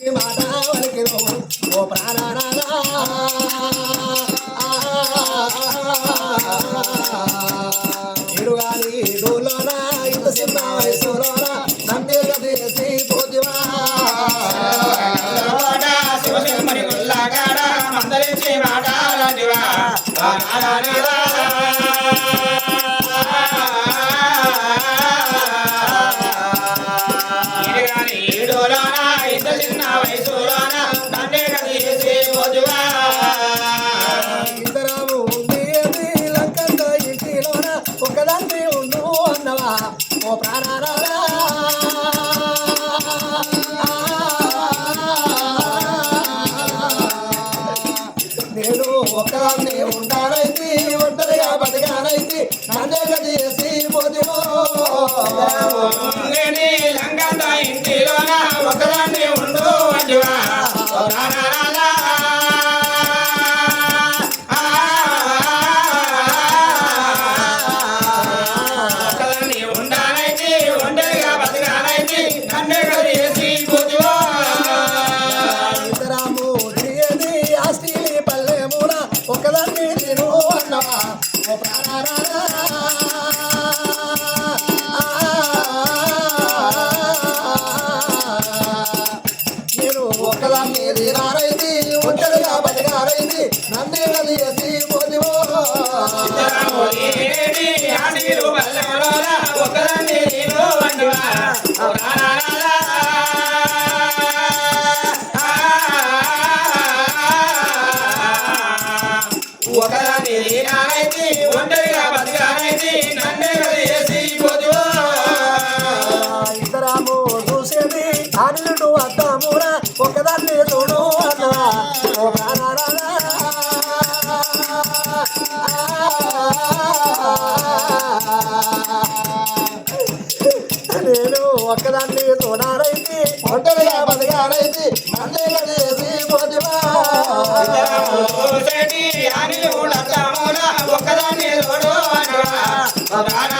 ఈ ఓ ప్రాణనాథా. ఇడుగాని ఇడులోన ఇంత చిన్న పోతివా గుల్లాగాడ నేను ఒకదాన్ని ఉంటానైతే ఒంటరిగా బతకానైతే నన్నే చేసి నేను ఒక్కదాన్ని తినారైతే ఒంటరిగా బతకారైతే నన్నే కలిసి పోతివో ఒకదాన్ని నేను అంటివా ఒంటరిగా నన్నే పోతువా? చూసేది అన్నిటు అద్దమున ఒకదాన్ని చూడు అన్నవా ఓ ప్రాణనాథా. నేను ఒక్కదాన్ని చూడాలైతే ఒంటరిగా బతకాలైతే నన్నే కలిసి ఒక్కదాన్ని ఒకదాన్ని తోడు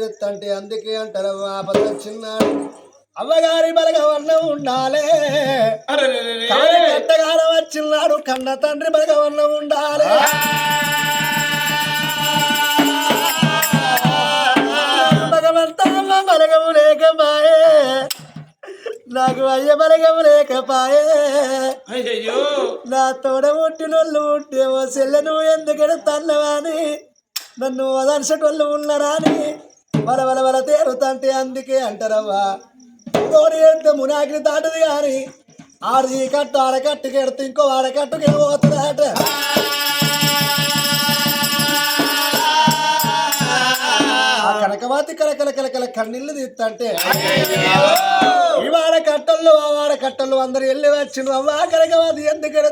ఎత్తంటే అందుకే అంటారు ఆపద చిన్నాడు. అవ్వగారి బలగవర్ణం ఉండాలే. కానీ అత్తగారం వచ్చిన్నాడు కన్న తండ్రి ఉండాలి. భగవంతా బలగము లేకపాయే నాకు అయ్య బలగము లేకపాయే అయ్యో నా తోడ పుట్టినోళ్ళు ఉంటే ఓ సెల్లెను ఎందుకని తన్నవాని? నన్ను వదర్చటోళ్ళు ఉన్నారా అని వల వల వల తేరుతంటే అందుకే అంటారవ్వా. తోడి ఎంత మునాకిని దాటది కానీ ఆడు ఈ కట్టు ఆడకట్టుకి ఎడితే ఇంకో ఆడకట్టుకి పోతున్నాడట ఆ కనకమాతి కలకల కలకల కన్నీళ్ళు తీస్తంటే ఇవాడ కట్టలు కట్టల్లో ఆ వాడ కట్టలు అందరు వెళ్ళి వచ్చిన అవ్వా కనకవాతి ఎందుకంటే